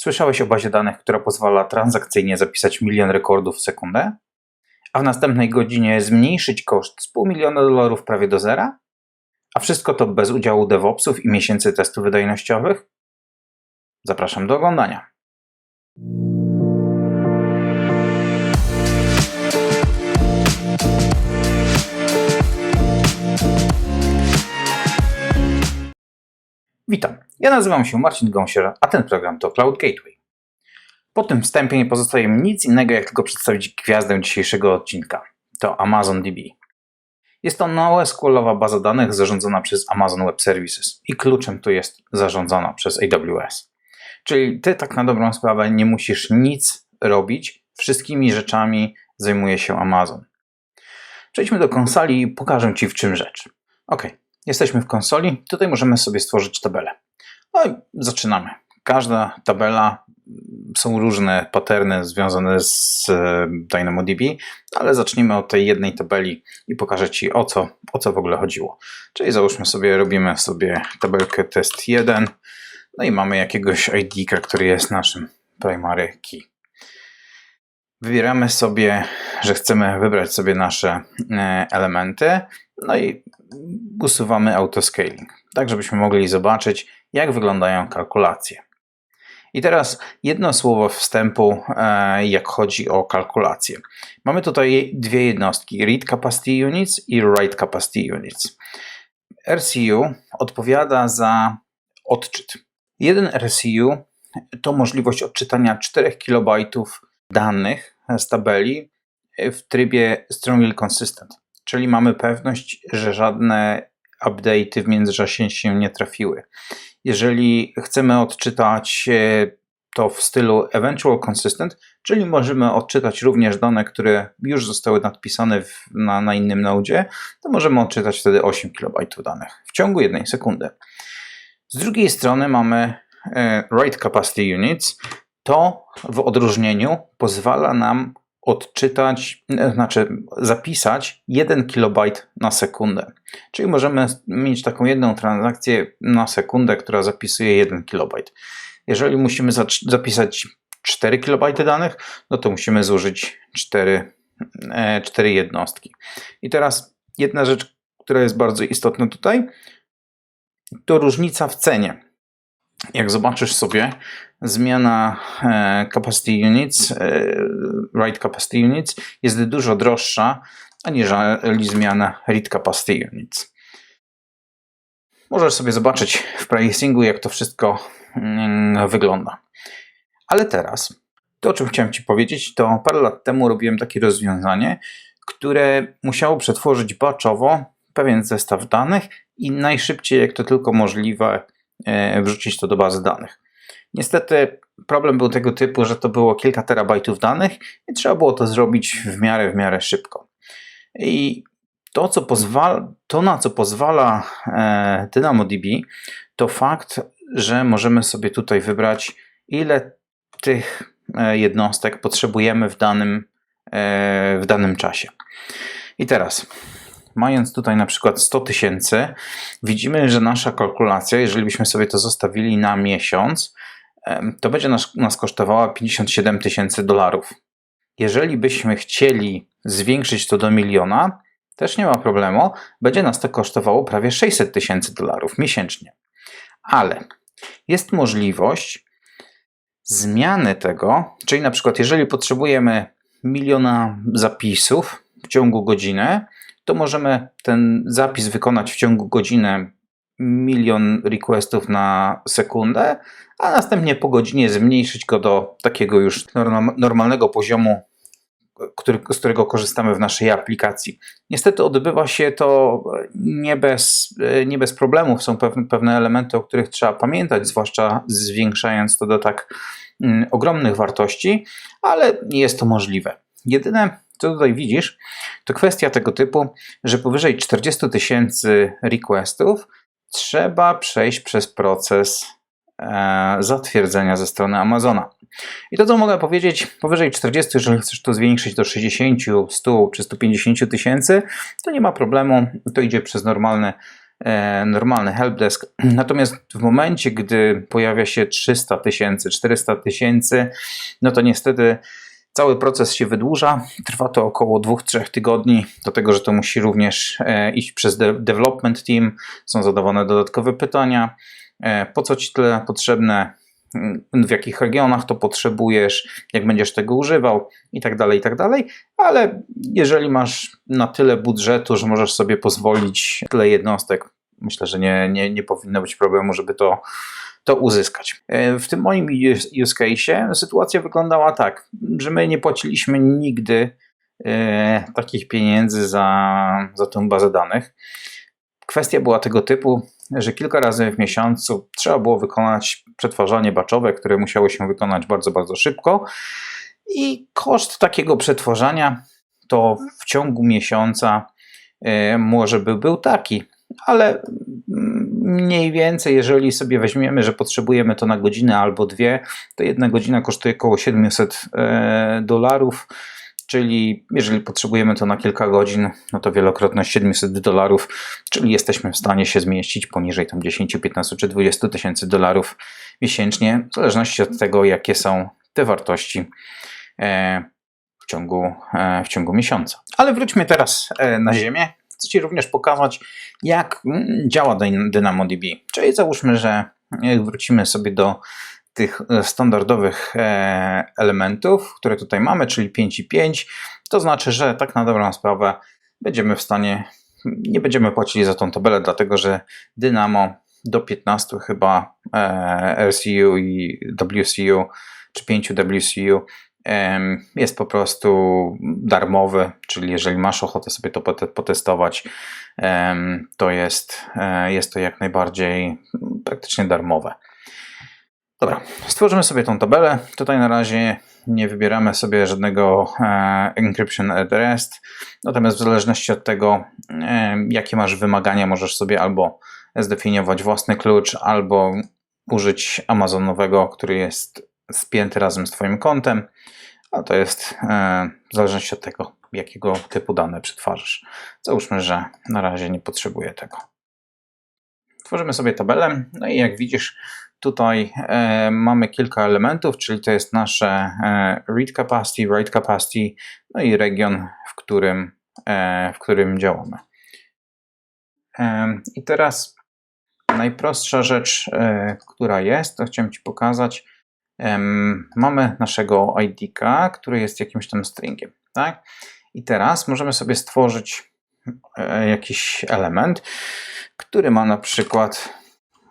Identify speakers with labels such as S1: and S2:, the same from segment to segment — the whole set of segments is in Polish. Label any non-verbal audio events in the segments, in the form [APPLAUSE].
S1: Słyszałeś o bazie danych, która pozwala transakcyjnie zapisać milion rekordów w sekundę? A w następnej godzinie zmniejszyć koszt z pół miliona dolarów prawie do zera? A wszystko to bez udziału DevOpsów i miesięcy testów wydajnościowych? Zapraszam do oglądania. Ja nazywam się Marcin Gąsier, a ten program to Cloud Gateway. Po tym wstępie nie pozostaje mi nic innego, jak tylko przedstawić gwiazdę dzisiejszego odcinka. To Amazon DB. Jest to NoSQLowa baza danych zarządzana przez Amazon Web Services i kluczem tu jest zarządzana przez AWS. Czyli ty tak na dobrą sprawę nie musisz nic robić, wszystkimi rzeczami zajmuje się Amazon. Przejdźmy do konsoli i pokażę Ci w czym rzecz. Ok, jesteśmy w konsoli, tutaj możemy sobie stworzyć tabelę. No i zaczynamy. Każda tabela, są różne paterny związane z e, DynamoDB, ale zacznijmy od tej jednej tabeli i pokażę Ci o co, o co w ogóle chodziło. Czyli załóżmy sobie, robimy sobie tabelkę test 1, no i mamy jakiegoś ID, który jest naszym primary key. Wybieramy sobie, że chcemy wybrać sobie nasze e, elementy, no i usuwamy autoscaling, tak żebyśmy mogli zobaczyć, jak wyglądają kalkulacje. I teraz jedno słowo wstępu, e, jak chodzi o kalkulacje. Mamy tutaj dwie jednostki: Read Capacity Units i Write Capacity Units. RCU odpowiada za odczyt. Jeden RCU to możliwość odczytania 4 KB danych z tabeli w trybie strongly consistent, czyli mamy pewność, że żadne update'y w międzyczasie się nie trafiły. Jeżeli chcemy odczytać to w stylu eventual consistent, czyli możemy odczytać również dane, które już zostały nadpisane w, na, na innym nodzie, to możemy odczytać wtedy 8 KB danych w ciągu jednej sekundy. Z drugiej strony mamy Write Capacity Units. To w odróżnieniu pozwala nam odczytać, znaczy zapisać 1 KB na sekundę. Czyli możemy mieć taką jedną transakcję na sekundę, która zapisuje 1 KB. Jeżeli musimy zapisać 4 KB danych, no to musimy zużyć 4, 4 jednostki. I teraz jedna rzecz, która jest bardzo istotna tutaj, to różnica w cenie jak zobaczysz sobie, zmiana e, capacity units, e, write capacity units jest dużo droższa aniżeli zmiana read capacity units. Możesz sobie zobaczyć w pricingu, jak to wszystko mm, wygląda. Ale teraz, to o czym chciałem Ci powiedzieć, to parę lat temu robiłem takie rozwiązanie, które musiało przetworzyć batchowo pewien zestaw danych i najszybciej, jak to tylko możliwe, wrzucić to do bazy danych. Niestety problem był tego typu, że to było kilka terabajtów danych i trzeba było to zrobić w miarę, w miarę szybko. I to, co pozwala, to na co pozwala e, DynamoDB, to fakt, że możemy sobie tutaj wybrać, ile tych e, jednostek potrzebujemy w danym, w danym czasie. I teraz mając tutaj na przykład 100 tysięcy, widzimy, że nasza kalkulacja, jeżeli byśmy sobie to zostawili na miesiąc, to będzie nas, nas kosztowała 57 tysięcy dolarów. Jeżeli byśmy chcieli zwiększyć to do miliona, też nie ma problemu, będzie nas to kosztowało prawie 600 tysięcy dolarów miesięcznie. Ale jest możliwość zmiany tego, czyli na przykład jeżeli potrzebujemy miliona zapisów w ciągu godziny, to możemy ten zapis wykonać w ciągu godziny milion requestów na sekundę, a następnie po godzinie zmniejszyć go do takiego już normalnego poziomu, który, z którego korzystamy w naszej aplikacji. Niestety odbywa się to nie bez, nie bez problemów. Są pewne, pewne elementy, o których trzeba pamiętać, zwłaszcza zwiększając to do tak mm, ogromnych wartości, ale jest to możliwe. Jedyne, co tutaj widzisz, to kwestia tego typu, że powyżej 40 tysięcy requestów trzeba przejść przez proces e, zatwierdzenia ze strony Amazona. I to, co mogę powiedzieć, powyżej 40, jeżeli chcesz to zwiększyć do 60, 100 czy 150 tysięcy, to nie ma problemu, to idzie przez normalny e, normalny helpdesk. Natomiast w momencie, gdy pojawia się 300 tysięcy, 400 tysięcy, no to niestety cały proces się wydłuża. Trwa to około 2-3 tygodni, do tego, że to musi również e, iść przez de- development team, są zadawane dodatkowe pytania. E, Po co ci tyle potrzebne? Mm, W jakich regionach to potrzebujesz? Jak będziesz tego używał? I tak dalej, i tak dalej. Ale jeżeli masz na tyle budżetu, że możesz sobie pozwolić tyle jednostek, myślę, że nie, nie, nie powinno być problemu, żeby to, to uzyskać. E, W tym moim use case'ie sytuacja wyglądała tak, że my nie płaciliśmy nigdy e, takich pieniędzy za, za tę bazę danych. Kwestia była tego typu, że kilka razy w miesiącu trzeba było wykonać przetwarzanie baczowe, które musiało się wykonać bardzo, bardzo szybko. I koszt takiego przetwarzania to w ciągu miesiąca e, może by był taki, ale mm, mniej więcej, jeżeli sobie weźmiemy, że potrzebujemy to na godzinę albo dwie, to jedna godzina kosztuje około 700 e, dolarów. Czyli jeżeli potrzebujemy to na kilka godzin, no to wielokrotność 700 dolarów, czyli jesteśmy w stanie się zmieścić poniżej tam 10, 15 czy 20 tysięcy dolarów miesięcznie, w zależności od tego, jakie są te wartości e, w ciągu, e, w ciągu miesiąca. Ale wróćmy teraz na Ziemię. Chcę Ci również pokazać, jak mm, działa Dyn- DynamoDB. Czyli załóżmy, że jak wrócimy sobie do tych e, standardowych e, elementów, które tutaj mamy, czyli 5 i 5, to znaczy, że tak na dobrą sprawę będziemy w stanie, nie będziemy płacili za tą tabelę, dlatego że Dynamo do 15 chyba e, RCU i WCU, czy 5 WCU jest po prostu darmowy, czyli jeżeli masz ochotę sobie to pote- potestować, to jest, e, jest to jak najbardziej praktycznie darmowe. Dobra, stworzymy sobie tą tabelę. Tutaj na razie nie wybieramy sobie żadnego e, encryption at rest, natomiast w zależności od tego, e, jakie masz wymagania, możesz sobie albo zdefiniować własny klucz, albo użyć Amazonowego, który jest spięty razem z Twoim kontem, a to jest e, w zależności od tego, jakiego typu dane przetwarzasz. Załóżmy, że na razie nie potrzebuję tego. Tworzymy sobie tabelę, no i jak widzisz, tutaj e, mamy kilka elementów, czyli to jest nasze e, read capacity, write capacity, no i region, w którym, e, w którym działamy. E, I teraz najprostsza rzecz, e, która jest, to chciałem Ci pokazać. Mamy naszego ID-ka, który jest jakimś tam stringiem, tak? I teraz możemy sobie stworzyć e, jakiś element, który ma na przykład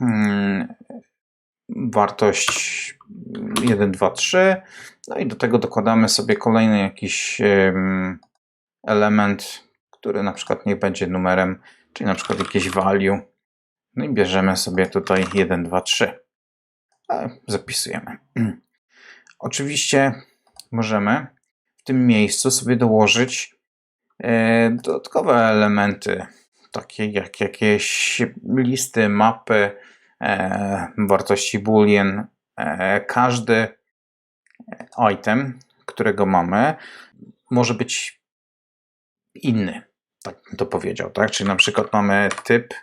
S1: mm, wartość 1, 2, 3. No i do tego dokładamy sobie kolejny jakiś em, element, który na przykład niech będzie numerem, czyli na przykład jakieś value. No i bierzemy sobie tutaj 1, 2, 3. Zapisujemy. [CLEARS THROAT] Oczywiście możemy w tym miejscu sobie dołożyć e, dodatkowe elementy, takie jak jakieś listy, mapy, e, wartości boolean. E, każdy item, którego mamy, może być inny, tak bym to powiedział, tak? Czyli na przykład mamy typ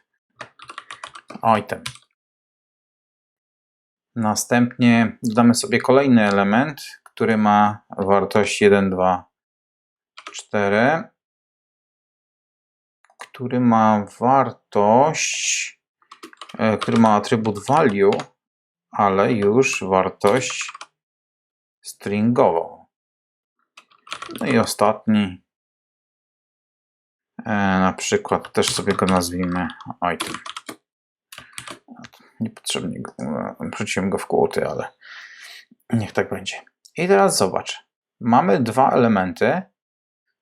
S1: item. Następnie dodamy sobie kolejny element, który ma wartość 1, 2, 4, który ma wartość, e, który ma atrybut value, ale już wartość stringową. No i ostatni, e, na przykład też sobie go nazwijmy item. Niepotrzebnie go, e, wrzuciłem go w kłoty, ale niech tak będzie. I teraz zobacz. Mamy dwa elementy,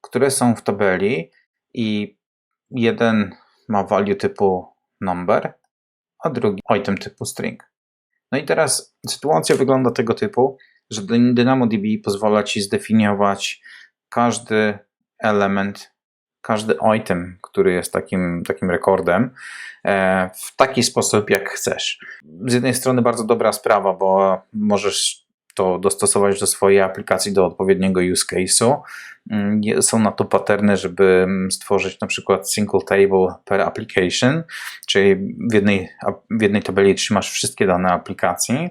S1: które są w tabeli i jeden ma value typu number, a drugi item typu string. No i teraz sytuacja wygląda tego typu, że Dyn- DynamoDB pozwala Ci zdefiniować każdy element, każdy item, który jest takim, takim rekordem, e, w taki sposób, jak chcesz. Z jednej strony bardzo dobra sprawa, bo możesz to dostosować do swojej aplikacji, do odpowiedniego use case'u. Mm, Są na to paterny, żeby mm, stworzyć na przykład single table per application, czyli w jednej, w jednej tabeli trzymasz wszystkie dane aplikacji.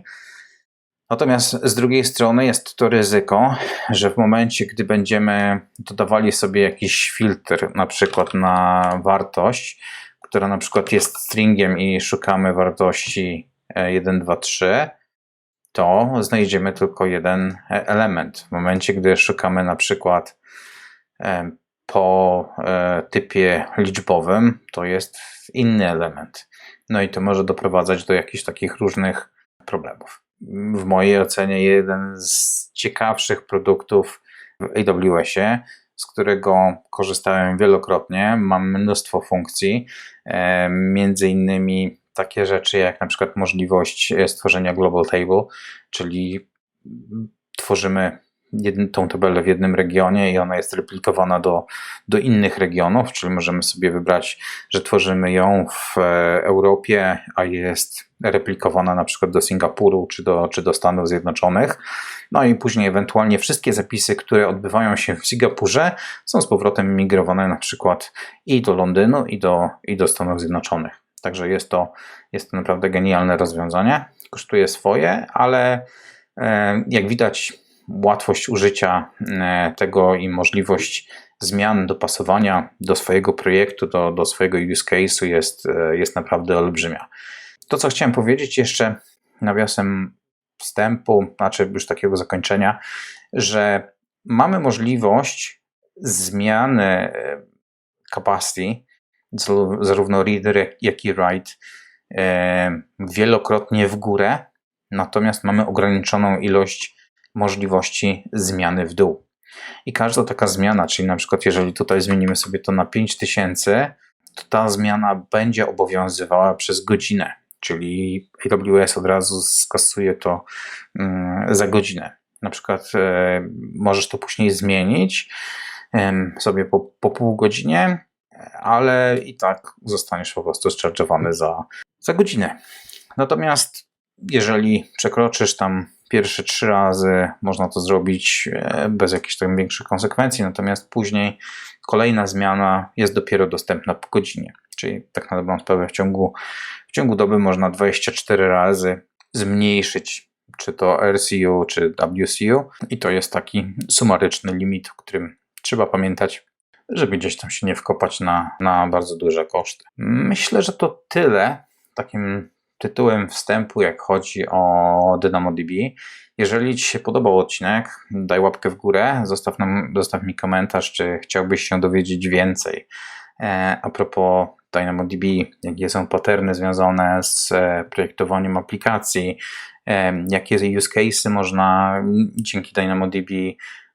S1: Natomiast z drugiej strony jest to ryzyko, że w momencie, gdy będziemy dodawali sobie jakiś filtr, na przykład na wartość, która na przykład jest stringiem i szukamy wartości e, 1, 2, 3, to znajdziemy tylko jeden e, element. W momencie, gdy szukamy na przykład e, po e, typie liczbowym, to jest inny element. No i to może doprowadzać do jakichś takich różnych problemów. W mojej ocenie jeden z ciekawszych produktów w AWS-ie, z którego korzystałem wielokrotnie, mam mnóstwo funkcji, e, między innymi takie rzeczy jak na przykład możliwość e, stworzenia global table, czyli tworzymy tą tabelę w jednym regionie i ona jest replikowana do, do innych regionów, czyli możemy sobie wybrać, że tworzymy ją w e, Europie, a jest replikowana na przykład do Singapuru czy do, czy do Stanów Zjednoczonych. No i później ewentualnie wszystkie zapisy, które odbywają się w Singapurze, są z powrotem migrowane na przykład i do Londynu, i do, i do Stanów Zjednoczonych. Także jest to, jest to naprawdę genialne rozwiązanie. Kosztuje swoje, ale e, jak widać, łatwość użycia e, tego i możliwość zmian, dopasowania do swojego projektu, do, do swojego use case'u jest, e, jest naprawdę olbrzymia. To, co chciałem powiedzieć jeszcze nawiasem wstępu, znaczy już takiego zakończenia, że mamy możliwość zmiany e, capacity, zaró- zarówno reader, jak- i write, wielokrotnie w górę, natomiast mamy ograniczoną ilość możliwości zmiany w dół. I każda taka zmiana, czyli na przykład jeżeli tutaj zmienimy sobie to na 5000, to ta zmiana będzie obowiązywała przez godzinę, czyli AWS od razu skasuje to mm, za godzinę. Na przykład e, możesz to później zmienić sobie po, po pół godzinie, ale i tak zostaniesz po prostu zcharge'owany za, za godzinę. Natomiast jeżeli przekroczysz tam pierwsze trzy razy, można to zrobić e, bez jakichś tam większych konsekwencji, natomiast później kolejna zmiana jest dopiero dostępna po godzinie. Czyli tak na dobrą sprawę w ciągu, w ciągu doby można 24 razy zmniejszyć czy to RCU, czy WCU i to jest taki sumaryczny limit, o którym trzeba pamiętać, żeby gdzieś tam się nie wkopać na, na bardzo duże koszty. Myślę, że to tyle takim tytułem wstępu, jak chodzi o DynamoDB. Jeżeli Ci się podobał odcinek, daj łapkę w górę, zostaw, nam, zostaw mi komentarz, czy chciałbyś się dowiedzieć więcej. E, a propos DynamoDB, jakie są paterny związane z e, projektowaniem aplikacji, e, jakie use cases można dzięki DynamoDB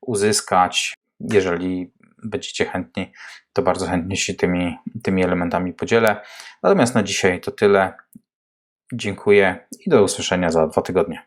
S1: uzyskać, jeżeli będziecie chętni, to bardzo chętnie się tymi, tymi elementami podzielę. Natomiast na dzisiaj to tyle. Dziękuję i do usłyszenia za dwa tygodnie.